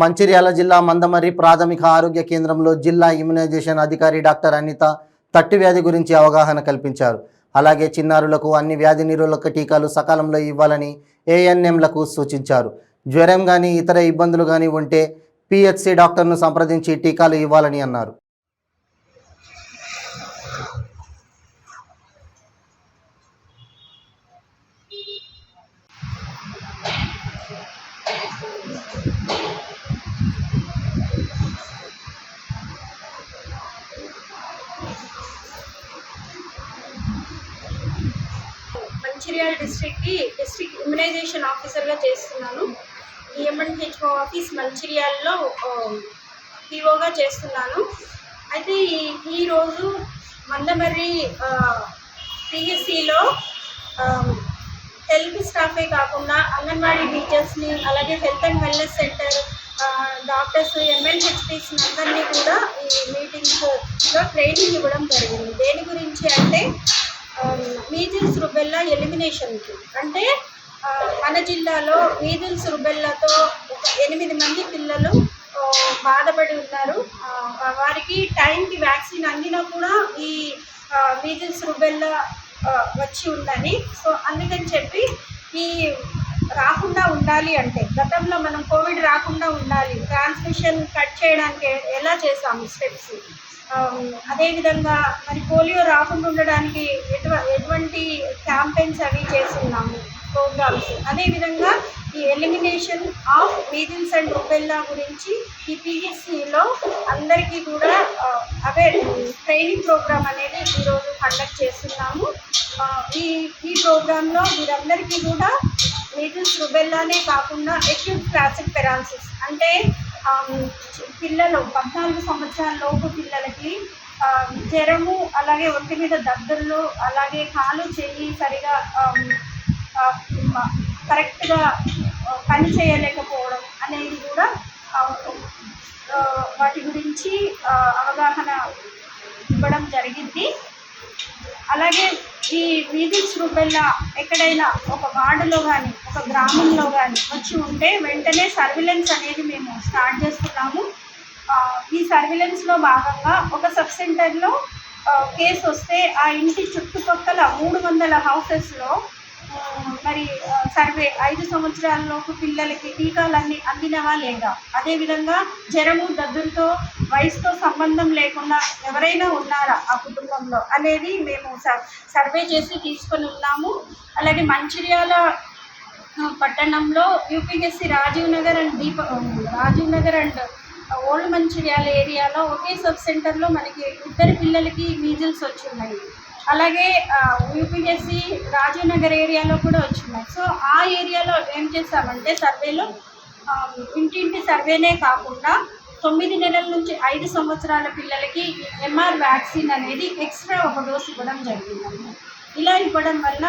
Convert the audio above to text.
మంచిర్యాల జిల్లా మందమర్రి ప్రాథమిక ఆరోగ్య కేంద్రంలో జిల్లా ఇమ్యునైజేషన్ అధికారి డాక్టర్ అనిత తట్టు వ్యాధి గురించి అవగాహన కల్పించారు. అలాగే చిన్నారులకు అన్ని వ్యాధి నిరోధక టీకాలు సకాలంలో ఇవ్వాలని ఏఎన్ఎంలకు సూచించారు. జ్వరం కానీ ఇతర ఇబ్బందులు కానీ ఉంటే పిహెచ్సి డాక్టర్ను సంప్రదించి టీకాలు ఇవ్వాలని అన్నారు. మంచిర్యాల డిస్ట్రిక్ట్కి డిస్ట్రిక్ట్ ఇమ్యునైజేషన్ ఆఫీసర్గా చేస్తున్నాను. ఈఎంఎన్హెచ్ఓ ఆఫీస్ మంచిర్యాలలో పిఓగా చేస్తున్నాను. అయితే ఈ ఈరోజు మందమర్రి పిఎస్సిలో హెల్త్ స్టాఫే కాకుండా అంగన్వాడీ టీచర్స్ని అలాగే health and wellness centre doctors MLHPs అందరినీ కూడా ఈ మీటింగ్స్లో ట్రైనింగ్ ఇవ్వడం జరిగింది. దేని గురించి అంటే మీజిల్స్ రుబెల్లా ఎలిమినేషన్కి. అంటే మన జిల్లాలో మీజిల్స్ రుబెల్లాతో ఎనిమిది మంది పిల్లలు బాధపడి ఉన్నారు. వారికి టైంకి వ్యాక్సిన్ అందినా కూడా ఈ మీజిల్స్ రుబెల్లా వచ్చి ఉందని. సో అందుకని చెప్పి ఈ రాకుండా ఉండాలి అంటే గతంలో మనం కోవిడ్ రాకుండా ట్రాన్స్మిషన్ కట్ చేయడానికి ఎలా చేసాము స్టెప్స్ um, అదేవిధంగా మరి పోలియో రాకుండా ఉండడానికి ఎటువ ఎటువంటి క్యాంపెయిన్స్ అవి చేస్తున్నాము ప్రోగ్రామ్స్ అదేవిధంగా ఈ elimination of measles and rubella గురించి ఈ పిహెచ్సిలో అందరికీ కూడా అవేర్ అవే ట్రైనింగ్ ప్రోగ్రామ్ అనేది ఈరోజు కండక్ట్ చేస్తున్నాము. Uh, ఈ ఈ ప్రోగ్రాంలో మీరందరికీ కూడా మీజిల్స్ రుబెల్లానే కాకుండా ఎక్యూట్ క్లాసిక్ పెరాలసిస్ అంటే పిల్లలు పద్నాలుగు సంవత్సరాల లోపు పిల్లలకి జ్వరము అలాగే ఒంటి మీద దద్దుర్లు అలాగే కాలు చెయ్యి సరిగా కరెక్ట్గా పని చేయలేకపోవడం అనేది కూడా వాటి గురించి అవగాహన ఇవ్వడం జరిగింది. అలాగే ఈ వీధి రూపెల్లా ఎక్కడైనా ఒక వార్డులో కానీ ఒక గ్రామంలో కానీ వచ్చి ఉంటే వెంటనే సర్విలెన్స్ అనేది మేము స్టార్ట్ చేస్తున్నాము ఈ సర్విలెన్స్లో భాగంగా ఒక సబ్ సెంటర్లో కేసు వస్తే ఆ ఇంటి చుట్టుపక్కల మూడు వందల హౌసెస్లో మరి సర్వే ఐదు సంవత్సరాలలోపు పిల్లలకి టీకాలన్నీ అందినవా లేదా? అదేవిధంగా జ్వరము దగ్గులతో వయసుతో సంబంధం లేకుండా ఎవరైనా ఉన్నారా ఆ కుటుంబంలో? అనేది మేము సర్వే చేసి తీసుకొని ఉన్నాము. అలాగే మంచిర్యాల పట్టణంలో UPSC Rajiv Nagar and Deepa Rajiv Nagar and old Mancherial ఏరియాలో ఒకే సబ్ సెంటర్లో మనకి ఇద్దరు పిల్లలకి మీజిల్స్ వచ్చి ఉన్నాయి అలాగే యూపీఎస్సి రాజీవ్నగర్ ఏరియాలో కూడా వచ్చినాయి సో ఆ ఏరియాలో ఏం చేస్తామంటే సర్వేలో ఇంటింటి సర్వేనే కాకుండా తొమ్మిది నెలల నుంచి ఐదు సంవత్సరాల పిల్లలకి ఎంఆర్ వ్యాక్సిన్ అనేది ఎక్స్ట్రా ఒక డోస్ ఇవ్వడం జరిగింది ఇలా ఇవ్వడం వల్ల